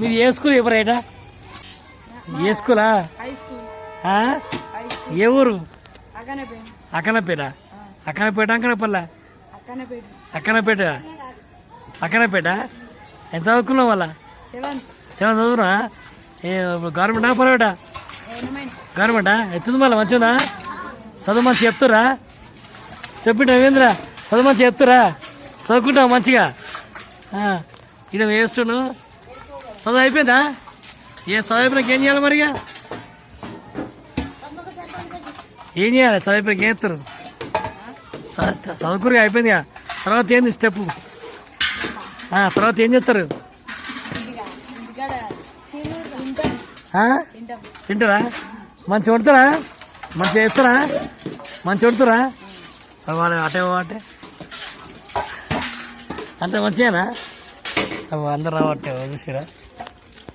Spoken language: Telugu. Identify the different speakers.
Speaker 1: మీది ఏ స్కూల్ ఎవరైనా? ఏ స్కూలా? ఏ ఊరు?
Speaker 2: అక్కనపేట
Speaker 1: అక్కనపేట అంకనపల్ల?
Speaker 2: అక్కనపేట.
Speaker 1: అక్కనపేట. ఎంత చదువుకున్నావు వాళ్ళ
Speaker 2: సెవెన్.
Speaker 1: ఏ గవర్నమెంటా ప్రైవేటా
Speaker 2: గవర్నమెంట్.
Speaker 1: ఎత్తుంది మళ్ళీ మంచిగా చదువు మంచి చెప్తురా చెప్పిండు రవీంద్ర చదువు మంచి చెప్తురా చదువుకుంటావు మంచిగా? ఇక్కడ వేస్తుండు చదువు అయిపోయిందా ఏ చదువు ఏం చేయాలి మరి ఇక? ఏం చేయాలి? చదువు ఏం చేస్తారు చదువుకురుగా అయిపోయిందిగా తర్వాత ఏంది స్టెప్ తర్వాత ఏం చేస్తారు? తింటారా? మంచి వండుతారా? మంచి వేస్తారా మంచి వండుతారా? వాళ్ళు అటే అంటే. అంత మంచిగానా? అందరు రావట్టే చూసిరా.